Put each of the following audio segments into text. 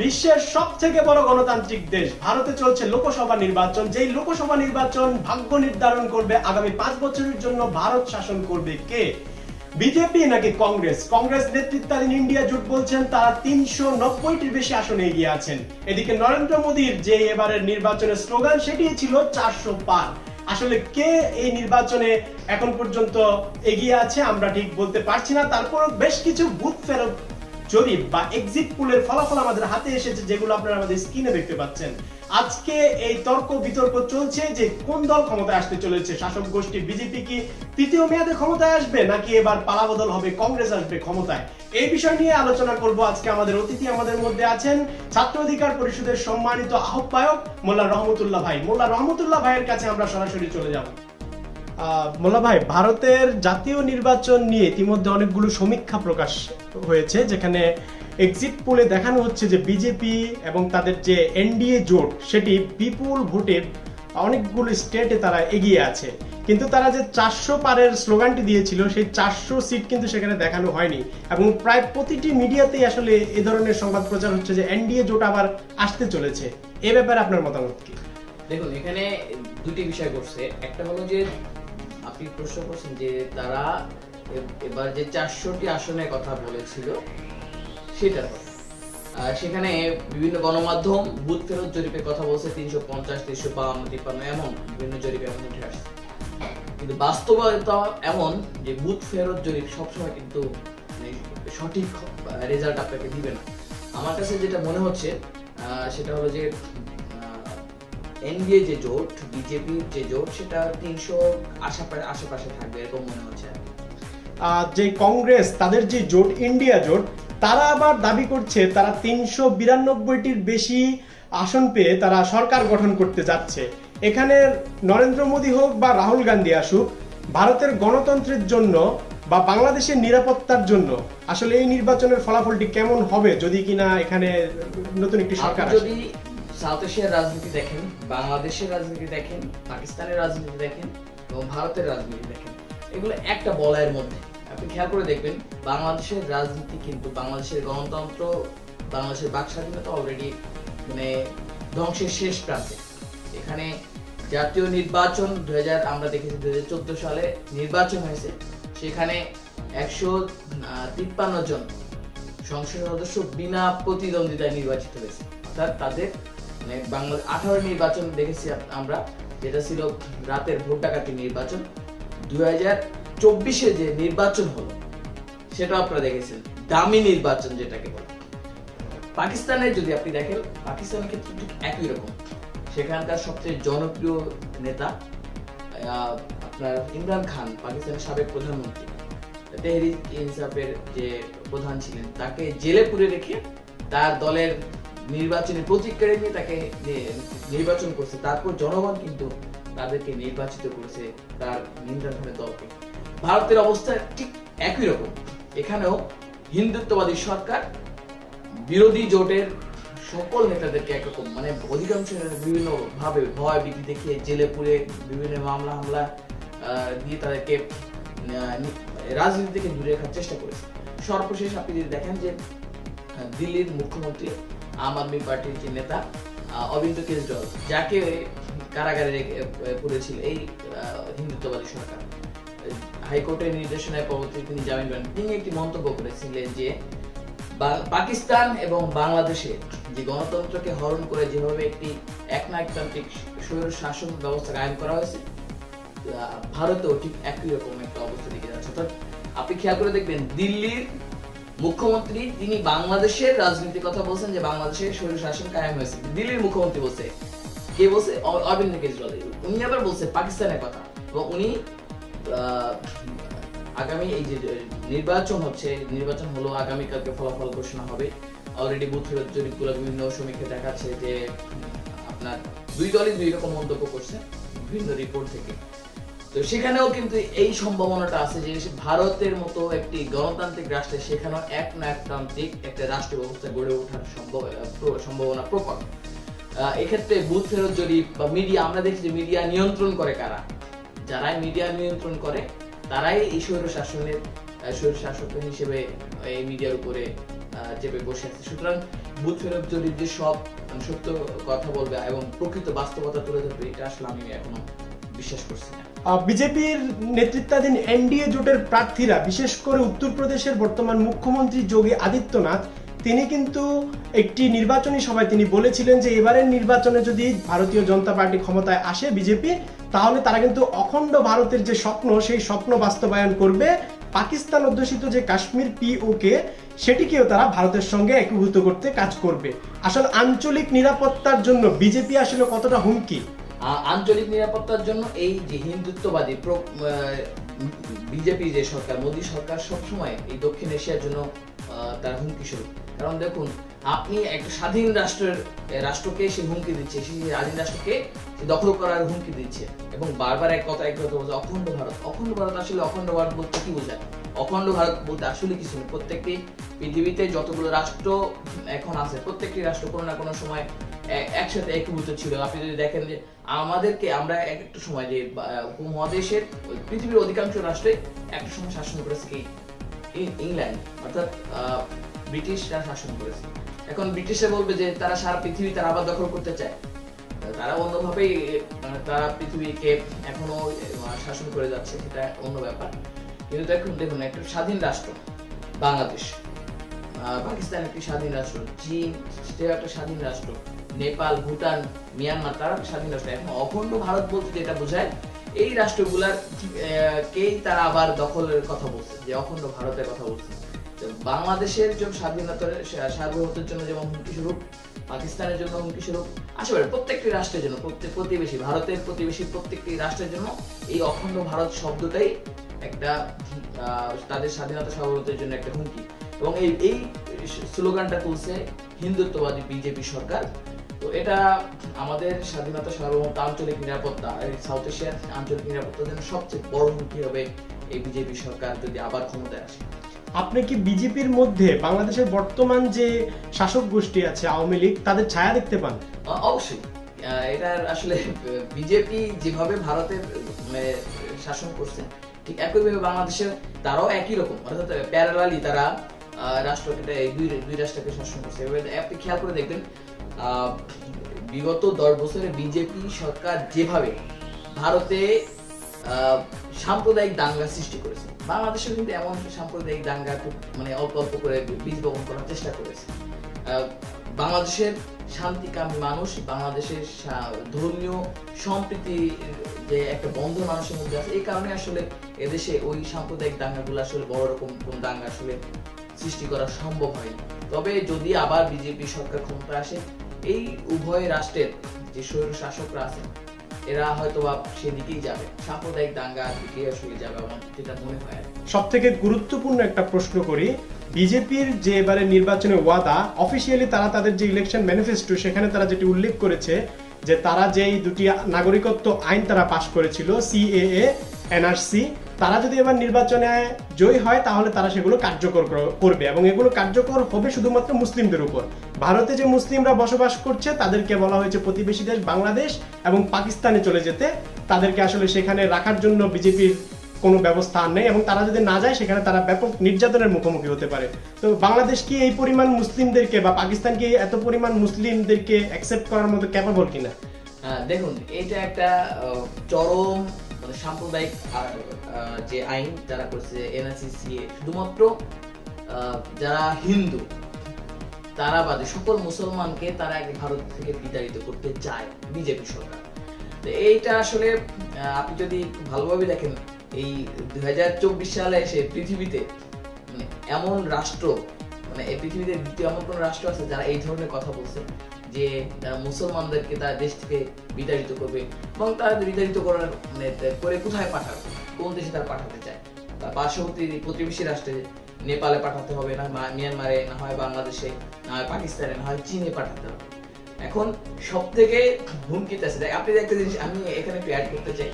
বিশ্বের সব থেকে বড় গণতান্ত্রিক দেশ। ভারতে চলছে লোকসভা নির্বাচন। যেই লোকসভা নির্বাচন ভাগ্য নির্ধারণ করবে, আগামী পাঁচ বছরের জন্য ভারত শাসন করবে কে? বিজেপি নাকি কংগ্রেস? কংগ্রেস নেতৃত্বাধীন ইন্ডিয়া জোট বলছেন, তারা তিনশো নব্বইটির বেশি আসনে এগিয়ে আছেন। এদিকে নরেন্দ্র মোদীর যে এবারের নির্বাচনের স্লোগান সেটি ছিল চারশো পার। আসলে কে এই নির্বাচনে এখন পর্যন্ত এগিয়ে আছে, আমরা ঠিক বলতে পারছি না। তারপর বেশ কিছু বুথ ফেরত জরিপ বা এক্সিট পুলের ফলাফল আমাদের হাতে এসেছে, যেগুলো আপনারা আমাদের স্ক্রিনে দেখতে পাচ্ছেন। আজকে এই তর্ক বিতর্ক চলছে যে কোন দল ক্ষমতায় আসতে চলেছে? শাসক গোষ্ঠী বিজেপি কি তৃতীয় মেয়াদে ক্ষমতায় আসবে, নাকি এবার পালাবদল হবে, কংগ্রেস আসবে ক্ষমতায়? এই বিষয় নিয়ে আলোচনা করব আজকে আমাদের অতিথি আমাদের মধ্যে আছেন ছাত্র অধিকার পরিষদের সম্মানিত আহ্বায়ক মোল্লা রহমতুল্লাহ ভাই। মোল্লা রহমতুল্লাহ ভাইয়ের কাছে আমরা সরাসরি চলে যাব। মোল্লা ভাই, ভারতের জাতীয় নির্বাচন নিয়ে ইতিমধ্যে অনেকগুলো সমীক্ষা প্রকাশ হয়েছে, যেখানে এক্সিট পোলে দেখানো হচ্ছে যে বিজেপি এবং তাদের যে এনডিএ জোট, সেটি বিপুল ভোটে অনেকগুলো স্টেটে তারা এগিয়ে আছে। কিন্তু তারা যে চারশো পারের স্লোগানটি দিয়েছিল, সেই চারশো সিট কিন্তু সেখানে দেখানো হয়নি। এবং প্রায় প্রতিটি মিডিয়াতেই আসলে এ ধরনের সংবাদ প্রচার হচ্ছে যে এনডিএ জোট আবার আসতে চলেছে। এ ব্যাপারে আপনার মতামত কি? দেখুন, এখানে দুটি বিষয় করছে একটা হলো যে আপনি প্রশ্ন করছেন যে তারা এবার যে চারশোটি আসনের কথা বলেছিল, সেটার সেখানে বিভিন্ন গণমাধ্যম, বুথ ফেরত জরিপের কথা বলছে, তিনশো পঞ্চাশ, তিনশো বাউন্ন তিপ্পান্ন, এমন বিভিন্ন জরিপে এমন উঠে আসছে। কিন্তু বাস্তবতা এমন যে বুথ ফেরত জরিপ সবসময় কিন্তু মানে সঠিক রেজাল্ট আপনাকে দিবে না। আমার কাছে যেটা মনে হচ্ছে সেটা হলো যে এনডিএ যে জোট বিজেপির যে জোট সেটা তিনশো আশেপাশে আশেপাশে থাকবে এরকম মনে হচ্ছে। আর যে কংগ্রেস তাদের যে জোট ইন্ডিয়া জোট তারা আবার দাবি করছে তারা তিনশো বিরানব্বইটির বেশি আসন পেয়ে তারা সরকার গঠন করতে যাচ্ছে। এখানে নরেন্দ্র মোদী হোক বা রাহুল গান্ধী আসুক ভারতের গণতন্ত্রের জন্য বা বাংলাদেশের নিরাপত্তার জন্য আসলে এই নির্বাচনের ফলাফলটি কেমন হবে যদি কিনা এখানে নতুন একটি সরকার যদি সাউথ এশিয়ার রাজনীতি দেখেন, বাংলাদেশের রাজনীতি দেখেন, পাকিস্তানের রাজনীতি দেখেন, এবং ভারতের রাজনীতি দেখেন। এগুলো একটা বলয়ের মধ্যে। আপনি খেয়াল করে দেখবেন, বাংলাদেশের রাজনীতি কিন্তু বাংলাদেশের গণতন্ত্র, বাংলাদেশের বাক স্বাধীনতা অলরেডি মানে ধ্বংসের শেষ প্রান্তে। এখানে জাতীয় নির্বাচন দু হাজার আমরা দেখেছি দু হাজার চোদ্দ সালে নির্বাচন হয়েছে। সেখানে একশো তিপ্পান্ন জন সংসদ সদস্য বিনা প্রতিদ্বন্দ্বিতায় নির্বাচিত হয়েছে। অর্থাৎ তাদের বাংলা আঠারো নির্বাচন দেখেছি আমরা, যেটা ছিল রাতের ভোট ডাকাতি নির্বাচন। হাজার চব্বিশে যে নির্বাচন হলো আপনারা দেখেছেন। দামি নির্বাচন যেটাকে বলে। পাকিস্তানের যদি আপনি দেখেন, পাকিস্তানের ক্ষেত্রে ঠিক একই রকম। সেখানকার সবচেয়ে জনপ্রিয় নেতা আপনার ইমরান খান, পাকিস্তানের সাবেক প্রধানমন্ত্রী। তেহরিক ইনসাফের যে প্রধান ছিলেন, তাকে জেলে পুরে রেখে তার দলের নির্বাচনী প্রতিক্রিয়া নিয়ে তাকে নির্বাচন করছে। তারপর জনগণ কিন্তু তাদেরকে নির্বাচিত করেছে তার ইমরান খানের দলকে। ভারতের অবস্থা ঠিক একই রকম। এখানেও হিন্দুত্ববাদী সরকার বিরোধী জোটের সকল নেতাদেরকে একরকম মানে অধিকাংশ বিভিন্ন ভাবে ভয় ভীতি দেখিয়ে জেলে পুরে বিভিন্ন মামলা, হামলা দিয়ে তাদেরকে রাজনীতি থেকে দূরে রাখার চেষ্টা করেছে। সর্বশেষ আপনি যদি দেখেন যে দিল্লির মুখ্যমন্ত্রী আম আদমি পার্টির যে নেতা অরবিন্দ কেজরিওয়াল, যাকে কারাগারে পুরেছিল এই হিন্দুত্ববাদী সরকার। হাইকোর্টের নির্দেশনায় পরবর্তী তিনি জামিন পান। তিনি একটি মন্তব্য করেছিলেন যে পাকিস্তান এবং বাংলাদেশে যে গণতন্ত্রকে হরণ করে যেভাবে একটি একনায়কতান্ত্রিক স্বৈর শাসন ব্যবস্থা কায়েম করা হয়েছে ভারতেও ঠিক একই রকম একটা অবস্থা দিকে যাচ্ছে। অর্থাৎ আপনি খেয়াল করে দেখবেন, দিল্লির মুখ্যমন্ত্রী তিনি বাংলাদেশের রাজনীতির কথা বলছেন যে বাংলাদেশের স্বৈর শাসন কায়েম হয়েছে। দিল্লির মুখ্যমন্ত্রী বলছে, কে বলছে? অরবিন্দ কেজরিওয়াল। উনি আবার বলছে পাকিস্তানের কথা। এবং উনি আগামী এই যে নির্বাচন হচ্ছে, নির্বাচন হলো আগামী কালকে ফলাফল ঘোষণা হবে। অলরেডি বুথ জরিপগুলো বিভিন্ন সমীক্ষা দেখাচ্ছে যে আপনার দুই দলই দুই রকম মন্তব্য করছে, বিভিন্ন রিপোর্ট থেকে। তো সেখানেও কিন্তু এই সম্ভাবনাটা আছে যে ভারতের মতো একটি গণতান্ত্রিক রাষ্ট্রে সেখানেও এক না একতান্ত্রিক একটা রাষ্ট্র ব্যবস্থা গড়ে ওঠার সম্ভাবনা প্রকট এক্ষেত্রে বুথ ফেরত জরিপ বা মিডিয়া আমরা দেখি যে মিডিয়া নিয়ন্ত্রণ করে কারা? যারাই মিডিয়া নিয়ন্ত্রণ করে, তারাই এই স্বৈর শাসনের স্বৈর শাসক হিসেবে এই মিডিয়ার উপরে চেপে বসে আছে। সুতরাং বুথ ফেরত যদি যে সব, সত্য কথা বলবে এবং প্রকৃত বাস্তবতা তুলে ধরবে, এটা আসলে আমি এখনও বিশ্বাস করছি না। বিজেপির নেতৃত্বাধীন এনডিএ জোটের প্রার্থীরা, বিশেষ করে উত্তরপ্রদেশের বর্তমান মুখ্যমন্ত্রী যোগী আদিত্যনাথ, তিনি কিন্তু একটি নির্বাচনী সভায় তিনি বলেছিলেন যে, এবারের নির্বাচনে যদি ভারতীয় জনতা পার্টি ক্ষমতায় আসে বিজেপি, তাহলে তারা কিন্তু অখণ্ড ভারতের যে স্বপ্ন, সেই স্বপ্ন বাস্তবায়ন করবে। পাকিস্তান অধ্যুষিত যে কাশ্মীর পিওকে সেটিকেও তারা ভারতের সঙ্গে একীভূত করতে কাজ করবে। আসলে আঞ্চলিক নিরাপত্তার জন্য বিজেপি আসলে কতটা হুমকি? আঞ্চলিক নিরাপত্তার জন্য এই যে হিন্দুত্ববাদী বিজেপি যে সরকার, মোদী সরকার সবসময় এই দক্ষিণ এশিয়ার জন্য তার হুমকি স্বরূপ। কারণ দেখুন, আপনি একটা স্বাধীন রাষ্ট্রের রাষ্ট্রকে সে হুমকি দিচ্ছে সেই স্বাধীন রাষ্ট্রকে দখল করার হুমকি দিচ্ছে এবং বারবার এক কথা এক কথা বলছে, অখণ্ড ভারত। অখণ্ড ভারত আসলে অখণ্ড ভারত বলতে কি বোঝায়? অখণ্ড ভারত বলতে আসলে কিছু নেই। প্রত্যেকটি পৃথিবীতে যতগুলো রাষ্ট্র এখন আছে, প্রত্যেকটি রাষ্ট্র কোনো না কোনো সময় একসাথে একীভূত ছিল। আপনি যদি দেখেন যে আমাদেরকে আমরা এক একটা সময় যে উপমহাদেশের পৃথিবীর অধিকাংশ রাষ্ট্রে একটা সময় শাসন করেছে কি? ইংল্যান্ড। অর্থাৎ ব্রিটিশরা শাসন করেছে। এখন ব্রিটিশরা বলবে যে তারা সারা পৃথিবী তারা আবার দখল করতে চায়। তারা অন্যভাবেই মানে তারা পৃথিবীকে এখনও শাসন করে যাচ্ছে। সেটা অন্য ব্যাপার। কিন্তু দেখুন দেখুন, একটা স্বাধীন রাষ্ট্র, বাংলাদেশ। পাকিস্তান একটি স্বাধীন রাষ্ট্র, চীন, সেটাও একটা স্বাধীন রাষ্ট্র, নেপাল, ভুটান, মিয়ানমার তারা স্বাধীন রাষ্ট্র। এখন অখণ্ড ভারত বলতে যেটা বোঝায়, এই রাষ্ট্রগুলার কেই তারা আবার দখলের কথা বলছে, যে অখণ্ড ভারতের কথা বলছে। বাংলাদেশের জন্য স্বাধীনতার সার্বভৌমত্বের জন্য যেমন হুমকি স্বরূপ, পাকিস্তানের জন্য হুমকি স্বরূপ আসলে প্রত্যেকটি রাষ্ট্রের জন্য, প্রত্যেক প্রতিবেশী, ভারতের প্রতিবেশী প্রত্যেকটি রাষ্ট্রের জন্য এই অখণ্ড ভারত শব্দটাই একটা তাদের স্বাধীনতা সার্বভৌমত্বের জন্য একটা হুমকি। এবং এই এই স্লোগানটা তুলছে হিন্দুত্ববাদী বিজেপি সরকার। তো এটা আমাদের স্বাধীনতা সার্বভৌমত্ব আঞ্চলিক নিরাপত্তা এই সাউথ এশিয়ার আঞ্চলিক নিরাপত্তার জন্য সবচেয়ে বড় হুমকি হবে এই বিজেপি সরকার যদি আবার ক্ষমতায় আসে। আপনি কি বিজেপির মধ্যে বাংলাদেশের বর্তমান যে শাসক গোষ্ঠী আছে আওয়ামী লীগ তাদের ছায়া দেখতে পান? অবশ্যই। এটার আসলে বিজেপি যেভাবে ভারতের মানে, শাসন করছে ঠিক একইভাবে বাংলাদেশের তারাও একই রকম। অর্থাৎ প্যারালালি তারা রাষ্ট্রকে দুই দুই রাষ্ট্রকে শাসন করছে। এবার আপনি খেয়াল করে দেখবেন বিগত দশ বছরে বিজেপি সরকার যেভাবে ভারতে সাম্প্রদায়িক দাঙ্গা সৃষ্টি করেছে বাংলাদেশে কিন্তু এমন সাম্প্রদায়িক দাঙ্গা মানে অল্প অল্প করে বীজ বপন করার চেষ্টা করেছে। বাংলাদেশের শান্তিকামী মানুষ, বাংলাদেশের ধর্মীয় সম্প্রীতি, যে একটা বন্ধ মানুষের মধ্যে আছে, এই কারণে আসলে এদেশে ওই সাম্প্রদায়িক দাঙ্গাগুলো আসলে বড় রকম কোন দাঙ্গা আসলে সৃষ্টি করা সম্ভব হয়নি। তবে যদি আবার বিজেপি সরকার ক্ষমতা আসে, এই উভয় রাষ্ট্রের যে স্বৈর শাসকরা আছে, এরা হয়তো বা সেদিকেই যাবে। সাম্প্রদায়িক দাঙ্গার দিকে আসলে যাবে আমার যেটা মনে হয় সব থেকে গুরুত্বপূর্ণ একটা প্রশ্ন করি বিজেপির যে এবারে নির্বাচনের ওয়াদা অফিসিয়ালি তারা তাদের যে ইলেকশন ম্যানিফেস্টো সেখানে তারা যেটি উল্লেখ করেছে যে তারা যেই দুটি নাগরিকত্ব আইন তারা পাশ করেছিল সিএএ এনআরসি তারা যদি এবার নির্বাচনে জয়ী হয়, তাহলে তারা সেগুলো কার্যকর করবে এবং এগুলো কার্যকর হবে শুধুমাত্র মুসলিমদের উপর। ভারতে যে মুসলিমরা বসবাস করছে, তাদেরকে বলা হয়েছে প্রতিবেশী দেশ বাংলাদেশ এবং পাকিস্তানে চলে যেতে। তাদেরকে আসলে সেখানে রাখার জন্য বিজেপির কোনো ব্যবস্থা নেই এবং তারা যদি না যায় সেখানে তারা ব্যাপক নির্যাতনের মুখোমুখি হতে পারে। তো বাংলাদেশ কি এই পরিমাণ মুসলিমদেরকে বা পাকিস্তান কি এত পরিমাণ মুসলিমদেরকে অ্যাকসেপ্ট করার মতো ক্যাপাবল কিনা? আহ, দেখুন এটা একটা চরম মানে সাম্প্রদায়িক যে আইন যারা করছে এনআরসিসিএ শুধুমাত্র যারা হিন্দু তারা বাদে সকল মুসলমানকে তারা এক ভারত থেকে বিতাড়িত করতে চায় বিজেপি সরকার। এইটা আসলে আপনি যদি ভালোভাবে দেখেন, এই দুই হাজার চব্বিশ সালে এসে পৃথিবীতে মানে এমন রাষ্ট্র মানে এই পৃথিবীতে দ্বিতীয় এমন কোন রাষ্ট্র আছে যারা এই ধরনের কথা বলছে? যে তারা মুসলমানদেরকে তার দেশ থেকে বিতাড়িত করবে এবং তারা বিতাড়িত করার মানে করে কোথায় পাঠাবে? কোন দেশে তারা পাঠাতে চায়? তার পার্শ্ববর্তী প্রতিবেশী রাষ্ট্রে নেপালে পাঠাতে হবে, না মিয়ানমারে, না হয় বাংলাদেশে, না হয় পাকিস্তানে, না হয় চীনে পাঠাতে হবে। এখন সব থেকে হুমকিতে আছে। দেখ, আপনি একটা জিনিস আমি এখানে একটু অ্যাড করতে চাই।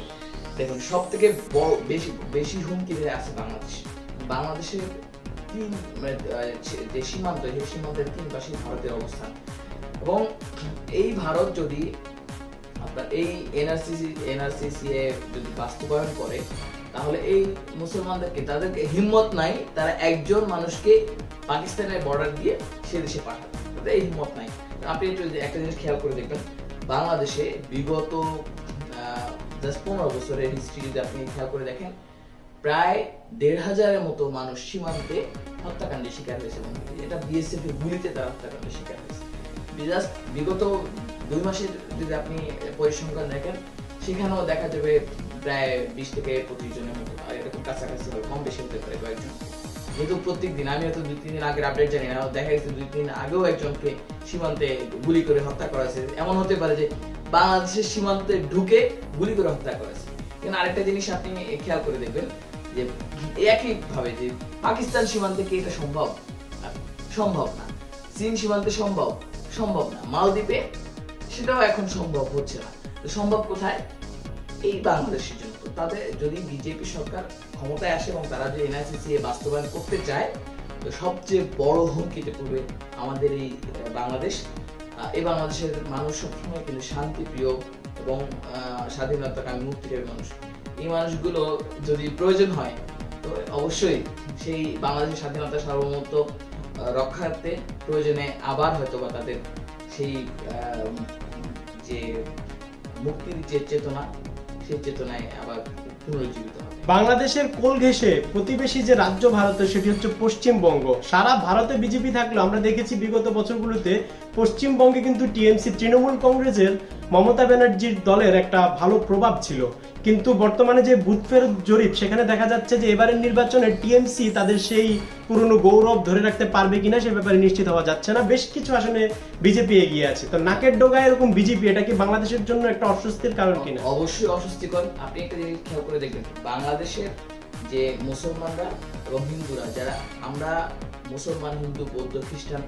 দেখুন সব থেকে বড় বেশি বেশি হুমকিতে আছে বাংলাদেশ। বাংলাদেশের তিন মানে, যে সীমান্ত সেই সীমান্তের তিন পাশে ভারতের অবস্থান। এবং এই ভারত যদি আপনার এই এনআরসিসি এনআরসিসি যদি বাস্তবায়ন করে তাহলে এই মুসলমানদেরকে তাদেরকে হিম্মত নাই তারা একজন মানুষকে পাকিস্তানের বর্ডার দিয়ে সে দেশে পাঠাবে। কিন্তু এই হিম্মত নাই। আপনি একটু একটা জিনিস খেয়াল করে দেখবেন, বাংলাদেশে বিগত জাস্ট পনেরো বছরের হিস্ট্রি যদি আপনি খেয়াল করে দেখেন, প্রায় দেড় হাজারের মতো মানুষ সীমান্তে হত্যাকাণ্ডের শিকার হয়েছে এবং এটা বিএসএফ এর গুলিতে তারা হত্যাকাণ্ডের শিকার হয়েছে। জাস্ট বিগত দুই মাসের যদি আপনি পরিসংখ্যান দেখেন, সেখানেও দেখা যাবে প্রায় বিশ থেকে পঁচিশ জনের মতো এরকম কাছাকাছি হবে কম বেশি হতে পারে কয়েকজন। যেহেতু প্রত্যেক দিন আমি হয়তো দুই, তিন দিন আগের আপডেট জানি না দেখা গেছে দুই, তিন আগেও একজনকে সীমান্তে গুলি করে হত্যা করা হয়েছে এমন হতে পারে যে বাংলাদেশের সীমান্তে ঢুকে গুলি করে হত্যা করা হয়েছে কিন্তু আরেকটা জিনিস আপনি খেয়াল করে দেখবেন যে একই ভাবে যে পাকিস্তান সীমান্তে কি এটা সম্ভব? সম্ভব না। চীন সীমান্তে সম্ভব? সম্ভব না। মালদ্বীপে সেটাও এখন সম্ভব হচ্ছে না। সম্ভব কোথায়? এই বাংলাদেশের জন্য তাদের যদি বিজেপি সরকার ক্ষমতায় আসে এবং তারা যে এনআইসিসি বাস্তবায়ন করতে চায়, তো সবচেয়ে বড় হুমকিতে পড়বে আমাদের এই বাংলাদেশ। এই বাংলাদেশের মানুষ সবসময় কিন্তু শান্তিপ্রিয় এবং স্বাধীনতাকামী মুক্তির মানুষ। এই মানুষগুলো যদি প্রয়োজন হয়, তো অবশ্যই সেই বাংলাদেশের স্বাধীনতা সার্বভৌমত্ব রক্ষার্থে প্রয়োজনে আবার হয়তো বা তাদের সেই যে মুক্তির যে চেতনা চেতনায় আবার পুনর্জীবিত বাংলাদেশের কোল ঘেঁষে প্রতিবেশী যে রাজ্য ভারতের, সেটি হচ্ছে পশ্চিমবঙ্গ। সারা ভারতে বিজেপি থাকলেও আমরা দেখেছি বিগত বছরগুলোতে পশ্চিমবঙ্গে কিন্তু টিএমসি, তৃণমূল কংগ্রেসের মমতা ব্যানার্জির দলের একটা ভালো প্রভাব ছিল। কিন্তু বর্তমানে যে বুথ ফেরত জরিপ সেখানে দেখা যাচ্ছে যে এবারের নির্বাচনে টিএমসি তাদের সেই পুরনো গৌরব ধরে রাখতে পারবে কিনা সে ব্যাপারে নিশ্চিত হওয়া যাচ্ছে না। বেশ কিছু আসনে বিজেপি এগিয়ে আছে। তো নাকের ডোগায় এরকম বিজেপি এটা কি বাংলাদেশের জন্য একটা অস্বস্তির কারণ কিনা? অবশ্যই অস্বস্তিকর। আপনি একটা জিনিস খেয়াল করে দেখবেন বাংলাদেশের যে মুসলমানরা এবং হিন্দুরা যারা আমরা মুসলমান হিন্দু বৌদ্ধ খ্রিস্টান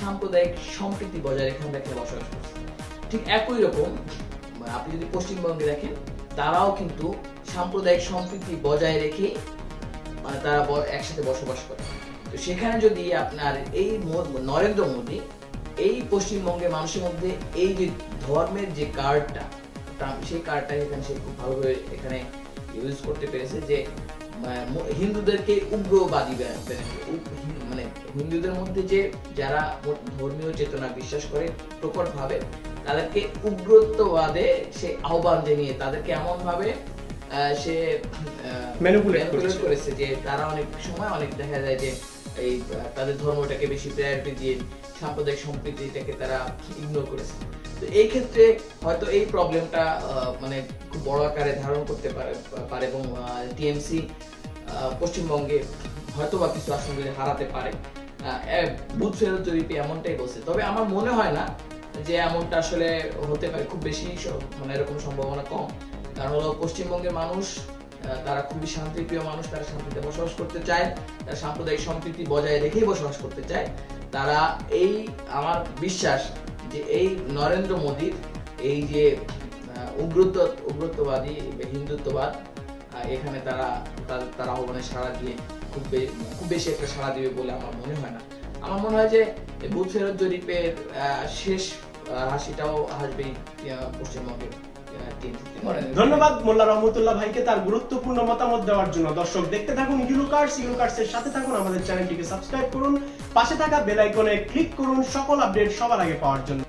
সাম্প্রদায়িক সম্প্রীতি বজায় রেখে আমরা এখানে বসবাস করছি। ঠিক একই রকম আপনি যদি পশ্চিমবঙ্গে দেখেন, তারাও কিন্তু সাম্প্রদায়িক সম্প্রীতি বজায় রেখে মানে তারা একসাথে বসবাস করে। তো সেখানে যদি আপনার এই নরেন্দ্র মোদী, এই পশ্চিমবঙ্গের মানুষের মধ্যে এই যে ধর্মের যে কার্ডটা সেই কার্ডটা এখানে সে খুব ভালোভাবে এখানে ইউজ করতে পেরেছে যে হিন্দুদেরকে উগ্রবাদী মানে হিন্দুদের মধ্যে যে যারা ধর্মীয় চেতনা বিশ্বাস করে প্রকট ভাবে তাদেরকে উগ্রত্ববাদে সে আহ্বান জানিয়ে তাদেরকে এমন ভাবে সে manipulate করেছে। যে তারা অনেক সময় অনেক দেখা যায় যে এই তাদের ধর্মটাকে বেশি প্রায়োরিটি দিয়ে সাম্প্রদায়িক সম্প্রীতিটাকে তারা ইগনোর করেছে তো এই ক্ষেত্রে হয়তো এই প্রবলেমটা মানে খুব বড় আকারে ধারণ করতে পারে পারে এবং টিএমসি পশ্চিমবঙ্গে হয়তো বা কিছু আসনগুলি হারাতে পারে বুথ ফেরত জরিপে এমনটাই বলছে তবে আমার মনে হয় না যে এমনটা আসলে হতে পারে খুব বেশি মানে এরকম সম্ভাবনা কম। কারণ হলো পশ্চিমবঙ্গের মানুষ তারা খুবই শান্তিপ্রিয় মানুষ, তারা শান্তিতে বসবাস করতে চায়, তারা সাম্প্রদায়িক সম্প্রীতি বজায় রেখেই বসবাস করতে চায়। তারা এই, আমার বিশ্বাস যে এই নরেন্দ্র মোদীর এই যে উগ্রত, উগ্রত্ববাদী হিন্দুত্ববাদ এখানে তারা, তার- আহ্বানে সাড়া দিয়ে খুব খুব বেশি একটা সাড়া দিবে বলে আমার মনে হয় না। আমার মনে হয় যে এই বুথ ফেরত জরিপের শেষ হাসিটাও হাসবে পশ্চিমবঙ্গের ধন্যবাদ মোল্লা রহমতুল্লাহ ভাইকে তার গুরুত্বপূর্ণ মতামত দেওয়ার জন্য। দর্শক দেখতে থাকুন ইউরোকার্স এর সাথে থাকুন আমাদের চ্যানেলটিকে সাবস্ক্রাইব করুন। পাশে থাকা বেল আইকনে ক্লিক করুন সকল আপডেট সবার আগে পাওয়ার জন্য।